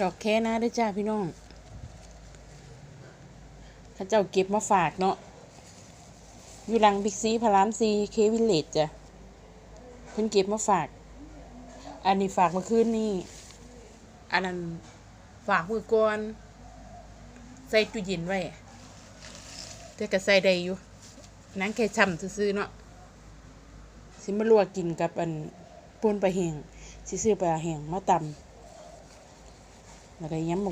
ดอกแค่นะด้วยจ้าพี่น้องข้าเจ้าเก็บมาฝากเนาะ อยู่หลังบิ๊กซีพารามซีเควิลเลจจ้ะ เพิ่นเก็บมาฝาก อันนี้ฝากเมื่อคืนนี่ อันนั้นฝากมือก่อน ใส่ตู้เย็นไว้แต่ก็ใส่ได้อยู่นั่งแค่ช่ำซื่อเนาะ สิมาลวกกินกับอันป่นปลาแห้งสิซื้อปลาแห้งมาตำ แล้วก็ยำ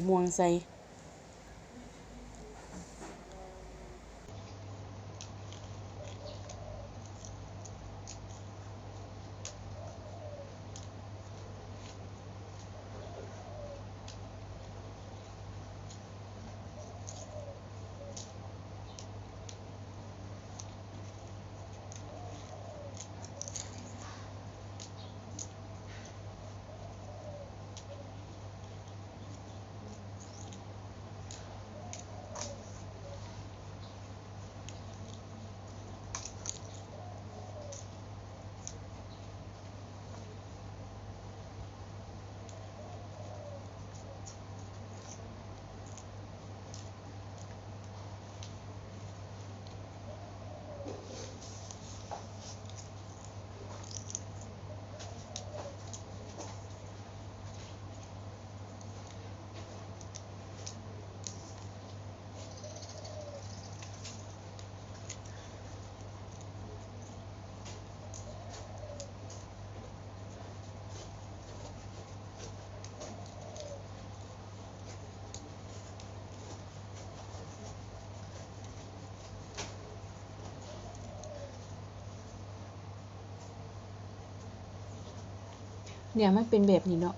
เนี่ยมันเป็นแบบนี้เนาะ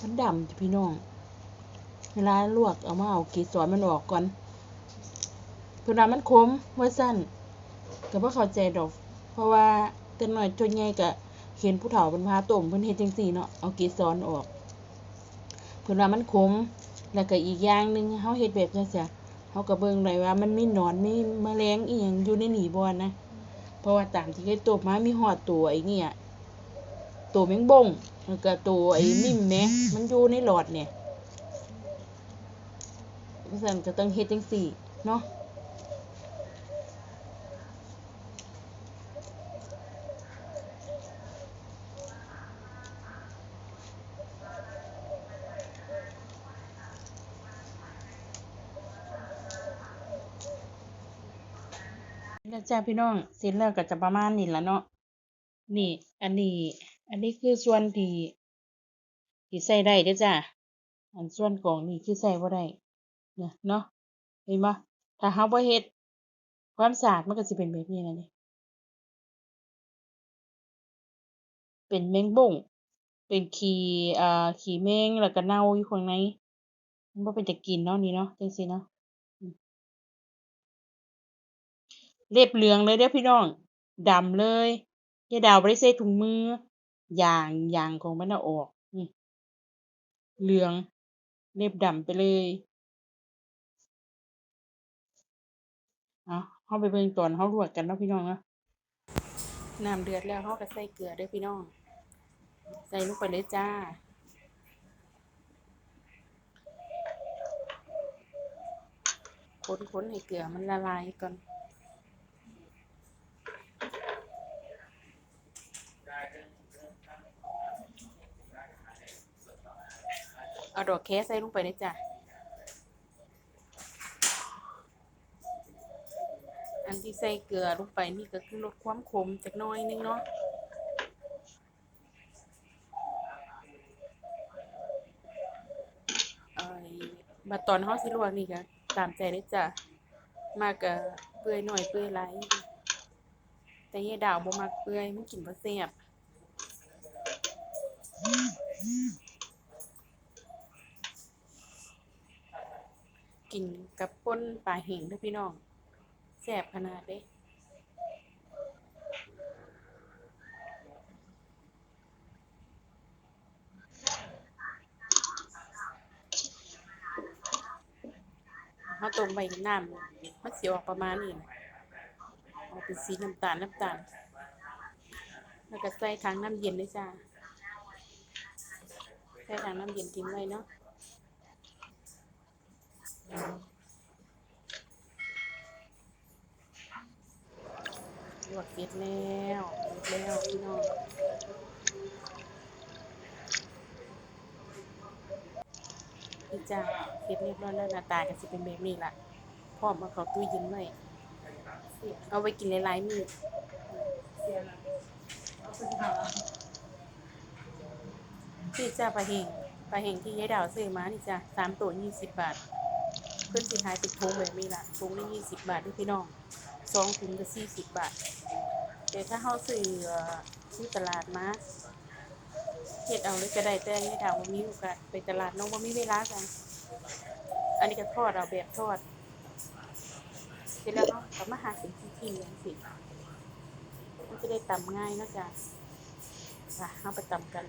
มันดำจ้ะพี่น้อง เวลาลวกเอามาเอาเกสรมันออกก่อนเพิ่นว่ามันขมว่าซั่นก็บ่เข้าใจดอก เพราะว่าแต่น้อยจนใหญ่ก็เห็นผู้เฒ่าเพิ่นพาต้มเพิ่นเฮ็ดจังซี่เนาะเอาเกสรออกเพิ่นว่ามันขมแล้วก็อีกอย่างหนึ่งเฮาเฮ็ดแบบจังซี่เฮาก็เบิ่งได้ว่า มันมีหนอนมีแมลงอีหยังอยู่ในหนี่บ่นะ เพราะว่าตามที่เคยต้มามีฮอดตัวไอ้เนี่ย ตัวแมงบงแล้วก็ตัวไอ้นิ่มแหมมันอยู่ในหลอดเนี่ยเพราะฉะนั้นก็ต้องเฮ็ดจังซี่เนาะแล้วจ้าพี่น้องเสร็จแล้วก็จะประมาณนี้ละเนาะนี่ อันนี้ อันนี้คือส่วนที่ที่ใส่ได้เด้อจ้าอันส่วนกองนี่คือใส่บ่ได้เนี่ยเนาะเห็นบ่ถ้าเราบ่เฮ็ดความสะอาดมันก็สิเป็นแบบนี้ล่ะนี่เป็นแมงบ้งเป็นขี้อ่าขี้แมงแล้วก็เน่าอยู่ข้างในมันบ่เป็นตากินเนาะนี่เนาะจังซี่เนาะเล็บเหลืองเลยเด้อพี่น้องดำเลยยายดาวบ่ได้ใส่ถุงมือ ยางยางของมันน่ะออก นี่เหลือง เล็บดำไปเลยเอาเราไปเบิ่งตอนเราลวกกันเนาะพี่น้องเนาะน้ำเดือดแล้วเราก็ใส่เกลือด้อพี่น้อง ใส่ลงไปเลยจ้าคนๆให้เกลือมันละลายก่อน เอาดอกแคใส่ลงไปเลยจ้ะ อันที่ใส่เกลือลงไปนี่ก็คือลดความขมจักน้อยนึงเนาะเอ่อบัดตอนฮาสิลวกนี่ก็ตามใจเลยจ้ะ มากก็เปื่อยหน่อยเปื่อยหลายแต่ยายดาวบ่มักเปื่อยมันกินบ่แซ่บ กินกับป่นปลาแห้งเด้อพี่น้องแซ่บขนาดเด้เขาต้มไว้น้ำมันสิออกประมาณนี้ออกเป็นสีน้ำตาลน้ำตาล แล้วก็ใส่ถังน้ำเย็นด้วยจ้าใส่ถังน้ำเย็นทิ้งไว้เนาะ ลวกเสร็จแล้วเสร็จแล้วพี่น้องนี่จ้าเสร็จเรียบร้อยแล้วหน้าตาก็สิเป็นแบบนี้ล่ะพร้อมมาเข้าตู้เย็นไว้เอาไว้กินหลายๆมื้อนี่จ้าปลาเฮงปลาเฮงที่ยายดาวซื้อมานี่จ้าสามตัวยี่สิบบาท เพิ่นสิขายเป็นถุงแบบนี้ล่ะถุงละยี่สิบบาทด้วยพี่น้องสองถุงก็สี่สิบบาท แต่ถ้าเฮาซื้อเอ่อที่ตลาดมาเฮ็ดเอาเลยก็ได้แต่ยายดาวบ่มีโอกาสไปตลาดน้องบ่มีเวลากัน อันนี้ก็ทอดเอาแบบทอดเสร็จแล้วเนาะก็มาหาสิ่งที่ที่จังซี่มันจะได้ตำง่ายนะจ้ะค่ะเฮาไปตำกัน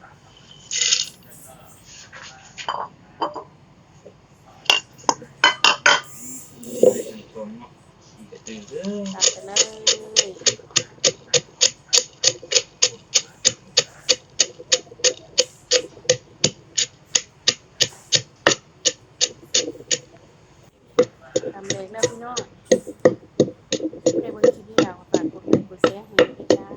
ผมกระตือรือตามไปเลยตามเลยแล้วพี่น้องในบนคลิปนี้เราฝากกดไลค์กดแชร์ให้ด้วยจ้า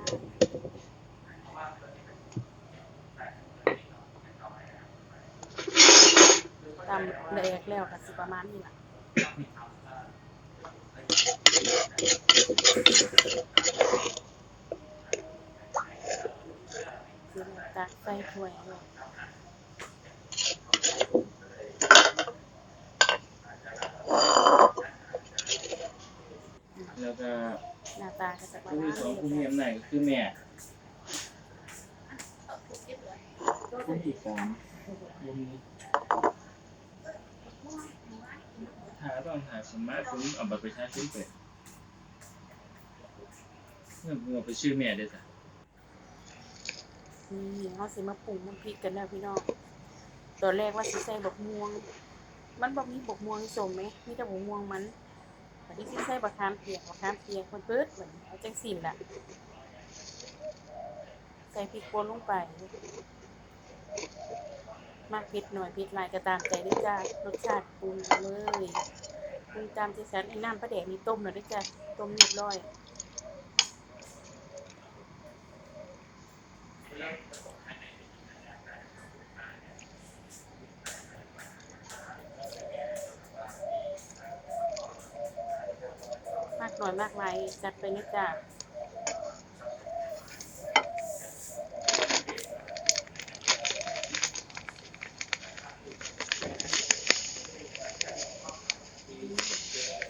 ตามละเอียดแล้วก็สิประมาณนี้ล่ะ คือ ตักใส่ถ้วยเลยแล้วก็หน้าตาก็จะประผู้มามีณสองนี้ผู้มีอำนาจก็คือแม่ผู้ที่สามบ่มีหาต้องหาสมาร์ทผมเอาบัตรประชาชนไปเมื่อผมเอาไปชื่อแม่ได้จ้ะ นี่เขาสิมาปรุงน้ำพริกกันนะพี่น้องตอนแรกว่าสิใส่บกม่วง มันบ่มีบกม่วงสมไหมมีแต่บกม่วงมันวันนี้สิใส่บะขามเปียกบะขามเปียกมันเปิดเหมือนเอาจังสิล่ะ ใส่พริกป่นลงไป มากเผ็ดหน่อยเผ็ดลายก็ตามใจด้วยจ้ารสชาติปรุงเลยปรุงตามใจฉันไอ้น้ำปลาแดกนี่ต้มแล้วด้วยจ้ะต้มเรียบร้อย น่อยมากหลายจัดไปนะจ๊ะ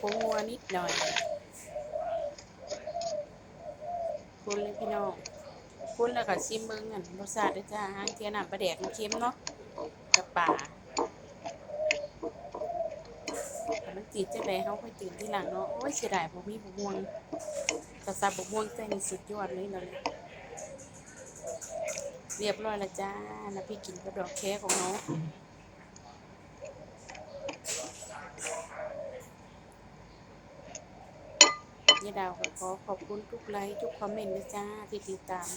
ผงงัวนิดหน่อยคนเลยพี่น้องคนแล้วก็ชิมเบิ้งอันรสชาติด้วยจ้าหางเทียน้ำปลาแดกมันเค็มเนาะกับป่าแต่มันจืดจังไดเขาค่อยตื่นที่หลังเนาะโอ้ยเสียดายบ่มีบกม่วงกระซับบกม่วงใจนี่สุดยอดเลยเนาะเรียบร้อยแล้วจ้าแล้วพี่กินกับดอกแคของน้องยาดาวขอขอบคุณทุกไลค์ทุกคอมเมนต์นะจ้าที่ติดตาม